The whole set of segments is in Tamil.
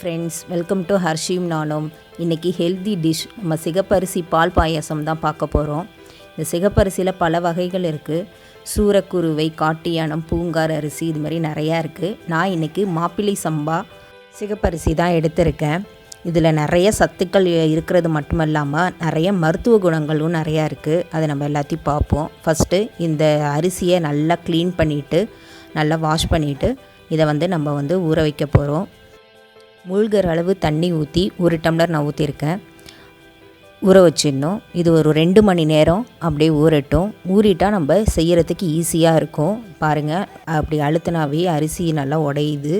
ஃப்ரெண்ட்ஸ் வெல்கம் டு ஹர்ஷியும் நானும் இன்றைக்கி ஹெல்தி டிஷ் நம்ம சிகப்பரிசி பால் பாயாசம் தான் பார்க்க போகிறோம் இந்த சிகப்பரிசியில் பல வகைகள் இருக்குது சூரக்குருவை காட்டியானம் பூங்கார் அரிசி இது மாதிரி நிறையா இருக்குது நான் இன்றைக்கி மாப்பிள்ளை சம்பா சிகப்பரிசி தான் எடுத்திருக்கேன். இதில் நிறைய சத்துக்கள் இருக்கிறது மட்டும் இல்லாமல் நிறைய மருத்துவ குணங்களும் நிறையா இருக்குது அதை நம்ம எல்லாத்தையும் பார்ப்போம். ஃபஸ்ட்டு இந்த அரிசியை நல்லா க்ளீன் பண்ணிவிட்டு நல்லா வாஷ் பண்ணிவிட்டு இதை வந்து நம்ம வந்து ஊற வைக்க போகிறோம் மூழ்கிற அளவு தண்ணி ஊற்றி ஒரு டம்ளர் நான் ஊற்றிருக்கேன் ஊற வச்சிடணும். இது ஒரு ரெண்டு மணி நேரம் அப்படியே ஊறட்டும். ஊறிட்டால் நம்ம செய்கிறதுக்கு ஈஸியாக இருக்கும். பாருங்கள் அப்படி அழுத்தினாவே அரிசி நல்லா உடையுது.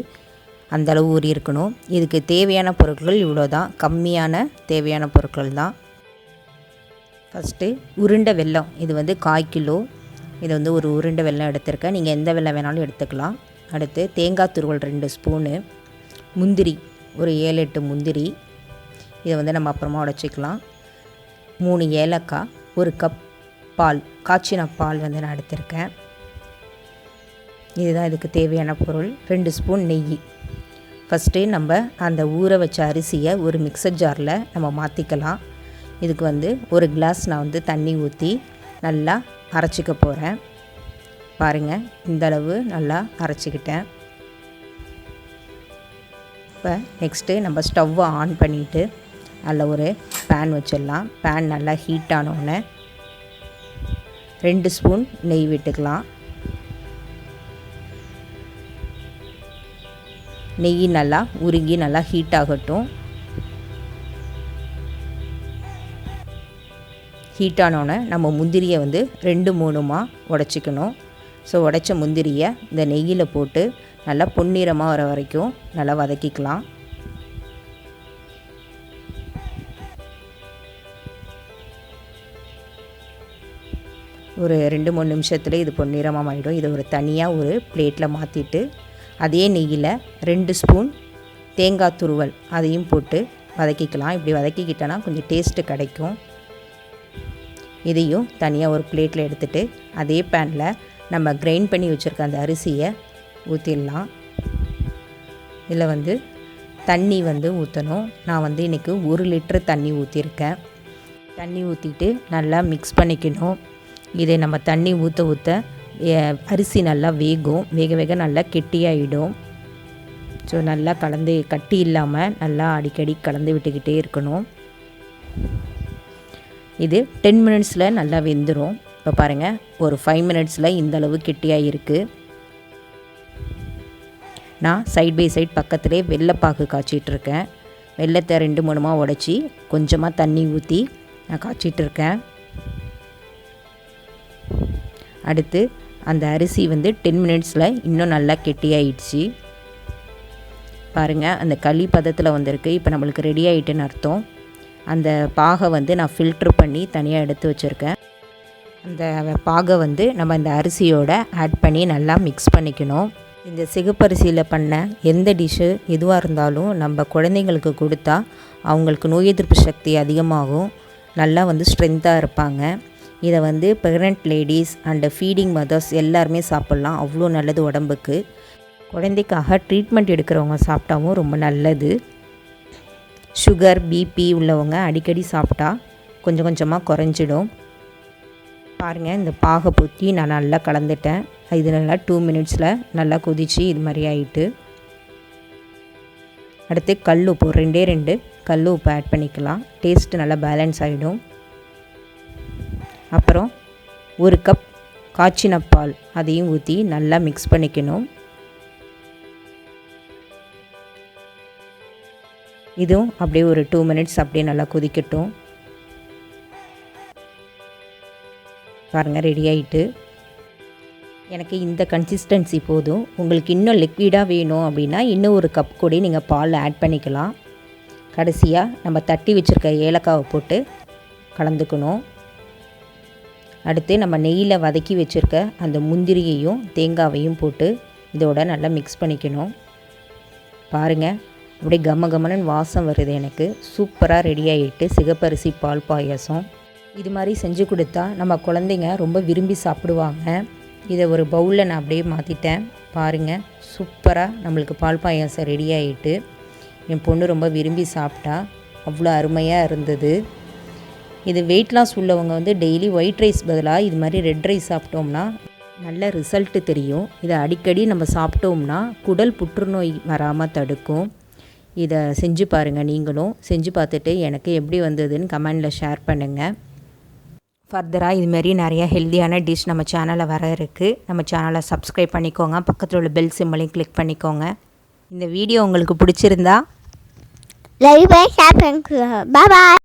அந்தளவு ஊறி இருக்கணும். இதுக்கு தேவையான பொருட்கள் இவ்வளோ தான் கம்மியான தேவையான பொருட்கள் தான். ஃபஸ்ட்டு உருண்டை வெல்லம். இது வந்து கால் கிலோ. இது வந்து ஒரு உருண்டை வெல்லம் எடுத்திருக்கேன். நீங்கள் எந்த வெல்லம் வேணாலும் எடுத்துக்கலாம். அடுத்து தேங்காய் துருவல் ரெண்டு ஸ்பூனு. முந்திரி. ஒரு ஏழு எட்டு முந்திரி. இதை வந்து நம்ம அப்புறமா உடச்சிக்கலாம். மூணு ஏலக்காய் ஒரு கப் பால் காய்ச்சின பால் வந்து நான் எடுத்திருக்கேன். இதுதான் இதுக்கு தேவையான பொருள். ரெண்டு ஸ்பூன் நெய். ஃபஸ்ட்டு நம்ம அந்த ஊற வச்ச அரிசியை ஒரு மிக்சர் ஜாரில் நம்ம மாற்றிக்கலாம் இதுக்கு வந்து ஒரு கிளாஸ் நான் வந்து தண்ணி ஊற்றி நல்லா அரைச்சிக்க போகிறேன் பாருங்கள் இந்தளவு நல்லா அரைச்சிக்கிட்டேன். இப்போ நெக்ஸ்ட்டு நம்ம ஸ்டவ்வை ஆன் பண்ணிவிட்டு அதில் ஒரு பேன் வச்சிடலாம். பேன் நல்லா ஹீட் ஆனோடனே ரெண்டு ஸ்பூன் நெய் விட்டுக்கலாம். நெய் நல்லா உருகி நல்லா ஹீட் ஆகட்டும். ஹீட் ஆனோடனே நம்ம முந்திரியை வந்து ரெண்டு மூணுமாக உடச்சிக்கணும். ஸோ உடச்ச முந்திரியை இந்த நெய்யில் போட்டு நல்லா பொன்னிறமாக வர வரைக்கும் நல்லா வதக்கிக்கலாம். ஒரு ரெண்டு மூணு நிமிஷத்தில் இது பொன்னிறமாக மாறிடும் இதை ஒரு தனியாக ஒரு பிளேட்டில் மாற்றிட்டு அதே நெய்யில் ரெண்டு ஸ்பூன் தேங்காய் துருவல் அதையும் போட்டு வதக்கிக்கலாம். இப்படி வதக்கிக்கிட்டோன்னா கொஞ்சம் டேஸ்ட்டு கிடைக்கும். இதையும் தனியாக ஒரு பிளேட்டில் எடுத்துகிட்டு அதே பேனில் நம்ம கிரைண்ட் பண்ணி வச்சுருக்க அந்த அரிசியை ஊற்றிடலாம் இதில் வந்து தண்ணி வந்து ஊற்றணும் நான் வந்து இன்றைக்கி ஒரு லிட்டர் தண்ணி ஊற்றிருக்கேன் தண்ணி ஊற்றிட்டு நல்லா மிக்ஸ் பண்ணிக்கணும். இதை நம்ம தண்ணி ஊற்ற ஊற்ற அரிசி நல்லா வேகும். வேக வேக நல்லா கெட்டியாகிடும் ஸோ நல்லா கலந்து கட்டி இல்லாமல் நல்லா அடிக்கடி கலந்து விட்டுக்கிட்டே இருக்கணும். இது டென் மினிட்ஸில் நல்லா வெந்துடும் இப்போ பாருங்கள் ஒரு ஃபைவ் மினிட்ஸில் இந்தளவு கெட்டியாக இருக்குது நான் சைட் பை சைட் பக்கத்துலேயே வெள்ளைப்பாகு காய்ச்சிட்ருக்கேன் வெள்ளத்தை ரெண்டு மூணுமாக உடச்சி கொஞ்சமாக தண்ணி ஊற்றி நான் காய்ச்சிட்ருக்கேன் அடுத்து அந்த அரிசி வந்து டென் மினிட்ஸில் இன்னும் நல்லா கெட்டியாயிடுச்சு. பாருங்கள் அந்த களி பதத்தில் வந்திருக்கு. இப்போ நம்மளுக்கு ரெடி ஆகிட்டுன்னு அர்த்தம். அந்த பாகை வந்து நான் ஃபில்ட்ரு பண்ணி தனியாக எடுத்து வச்சுருக்கேன். அந்த பாகை வந்து நம்ம இந்த அரிசியோட ஆட் பண்ணி நல்லா மிக்ஸ் பண்ணிக்கணும். இந்த சிகப்பரிசியில் பண்ண எந்த டிஷ்ஷு எதுவாக இருந்தாலும் நம்ம குழந்தைங்களுக்கு கொடுத்தா அவங்களுக்கு நோய் எதிர்ப்பு சக்தி அதிகமாகும். நல்லா வந்து ஸ்ட்ரென்த்தாக இருப்பாங்க. இதை வந்து pregnant ladies and feeding mothers எல்லாருமே சாப்பிட்லாம். அவ்வளோ நல்லது உடம்புக்கு. குழந்தைக்காக ட்ரீட்மெண்ட் எடுக்கிறவங்க சாப்பிட்டாவும் ரொம்ப நல்லது. சுகர் பிபி உள்ளவங்க அடிக்கடி சாப்பிட்டா கொஞ்சம் கொஞ்சமாக குறைஞ்சிடும். பாருங்கள் இந்த பாகை பூத்தி நான் நல்லா கலந்துட்டேன். இது நல்லா டூ மினிட்ஸில் நல்லா கொதிச்சு இது மாதிரி ஆகிட்டு அடுத்து கல் உப்பு ரெண்டே ரெண்டு கல் உப்பு ஆட் பண்ணிக்கலாம். டேஸ்ட்டு நல்லா பேலன்ஸ் ஆகிடும் அப்புறம் ஒரு கப் காய்ச்சின பால் அதையும் ஊற்றி நல்லா மிக்ஸ் பண்ணிக்கணும். இதுவும் அப்படியே ஒரு டூ மினிட்ஸ் அப்படியே நல்லா கொதிக்கட்டும். பாருங்கள் ரெடி ஆகிட்டு எனக்கு இந்த கன்சிஸ்டன்சி போதும். உங்களுக்கு இன்னும் லிக்விடாக வேணும் அப்படின்னா இன்னும் ஒரு கப் கூட நீங்கள் பால் ஆட் பண்ணிக்கலாம். கடைசியாக நம்ம தட்டி வச்சுருக்க ஏலக்காவை போட்டு கலந்துக்கணும். அடுத்து நம்ம நெய்யில் வதக்கி வச்சுருக்க அந்த முந்திரியையும் தேங்காவையும் போட்டு இதோட நல்லா மிக்ஸ் பண்ணிக்கணும். பாருங்கள் அப்படியே கம கமனன் வாசம் வருது எனக்கு. சூப்பராக ரெடி ஆகிட்டு சிகப்பரிசி பால் பாயாசம். இது மாதிரி செஞ்சு கொடுத்தா நம்ம குழந்தைங்க ரொம்ப விரும்பி சாப்பிடுவாங்க. இதை ஒரு பவுலில் நான் அப்படியே மாற்றிட்டேன் பாருங்கள் சூப்பராக நம்மளுக்கு பால் பாயாசம் ரெடி ஆகிட்டு என் பொண்ணு ரொம்ப விரும்பி சாப்பிட்டா அவ்வளோ அருமையாக இருந்தது. இது வெயிட் லாஸ் உள்ளவங்க வந்து டெய்லி ஒயிட் ரைஸ் பதிலாக இது மாதிரி ரெட் ரைஸ் சாப்பிட்டோம்னா நல்ல ரிசல்ட்டு தெரியும். இதை அடிக்கடி நம்ம சாப்பிட்டோம்னா குடல் புற்றுநோய் வராமல் தடுக்கும். இதை செஞ்சு பாருங்கள் நீங்களும். செஞ்சு பார்த்துட்டு எனக்கு எப்படி வந்ததுன்னு கமெண்டில் ஷேர் பண்ணுங்கள் ஃபர்தராக இதுமாரி நிறைய ஹெல்த்தியான டிஷ் நம்ம சேனலில் வர இருக்குது நம்ம சேனலை சப்ஸ்கிரைப் பண்ணிக்கோங்க. பக்கத்தில் உள்ள பெல் சிம்மலையும் கிளிக் பண்ணிக்கோங்க. இந்த வீடியோ உங்களுக்கு பிடிச்சிருந்தா லைக் பண்ணி பாய்